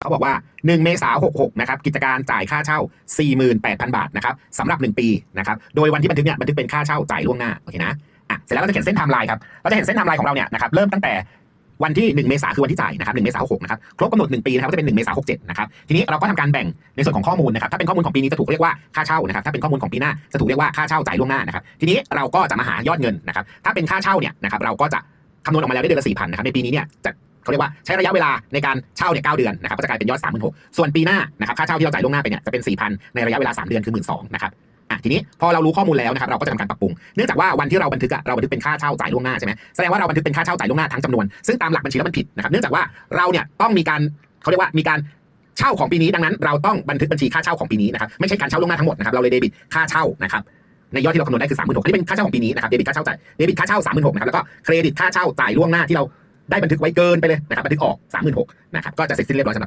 เขาบอกว่า 1 เมษายน66 นะครับ กิจการจ่ายค่าเช่า 48,000 บาทนะครับสำหรับ 1 ปีนะครับ โดยวันที่บันทึกเนี่ยบันทึกเป็นค่าเช่าจ่ายล่วงหน้า โอเคนะ อะ เสร็จแล้วเราจะเขียนเส้นไทม์ไลน์ครับ เราจะเห็นเส้นไทม์ไลน์ของเราเนี่ยนะครับ เริ่มตั้งแต่วันที่ 1 เมษายนคือวันที่จ่ายนะครับ1เมษายน66 นะครับ ครบกำหนด 1 ปีนะครับ ก็จะเป็น 1 เมษายน67 นะครับ ทีนี้เราก็ทำการแบ่งในส่วนของข้อมูลนะครับ ถ้าเป็นข้อมูลของปีนี้จะถูกเรียกว่าค่าเช่านะครับ ถ้าเป็นข้อมูลของปีหน้าจะถูกเรียกว่าค่าเช่าจ่ายล่วงหน้านะครับ ทีนี้เราก็จะมาหายอดเงินนะครับ ถ้าเป็นค่าเช่าเนี่ยนะครับ เราก็จะคำนวณออกมาแล้วได้เดือนละ4,000นะครับ ในปีนี้เนี่ยจะ เขาเรียกว่าใช้ระยะเวลาในการเช่าเนี่ย9เดือนนะครับก็จะกลายเป็นยอด36,000ส่วนปีหน้านะครับค่าเช่าที่เราจ่ายล่วงหน้าไปเนี่ยจะเป็น4,000ในระยะเวลา3เดือนคือ12,000นะครับอะทีนี้พอเรารู้ข้อมูลแล้วนะครับเราก็จะทำการปรับปรุง เนื่องจากว่าวันที่เราบันทึกอะเราบันทึกเป็นค่าเช่าจ่ายล่วงหน้าใช่ไหมแสดงว่าเราบันทึกเป็นค่าเช่าจ่ายล่วงหน้าทั้งจำนวนซึ่งตามหลักบัญชีแล้วมันผิดนะครับเนื่องจากว่าเราเนี่ยต้องมีการเขาเรียกว่ามีการเช่าของปีนี้ดังนั้น เราต้องบันทึกบัญชีค่าเช่าของปีนี้นะครับไม่ใช่การเช่าล่วงหน้าทั้งหมดนะครับเราเลยเดบิตค่าเช่านะครับในยอดที่เราคำนวณได้คือ36,000นี่เป็นค่าเช่าของปีนี้นะครับเดบิตค่าเช่าจ่ายเดบิตค่าเช่า36,000นะครับแล้วก็เครดิตค่าเช่าจ่ายล่วงหน้าที่เรา ได้บันทึกไว้เกินไปเลยนะครับบันทึกออก 36,000นะครับก็จะเสร็จสิ้นเรียบร้อยสำหรับ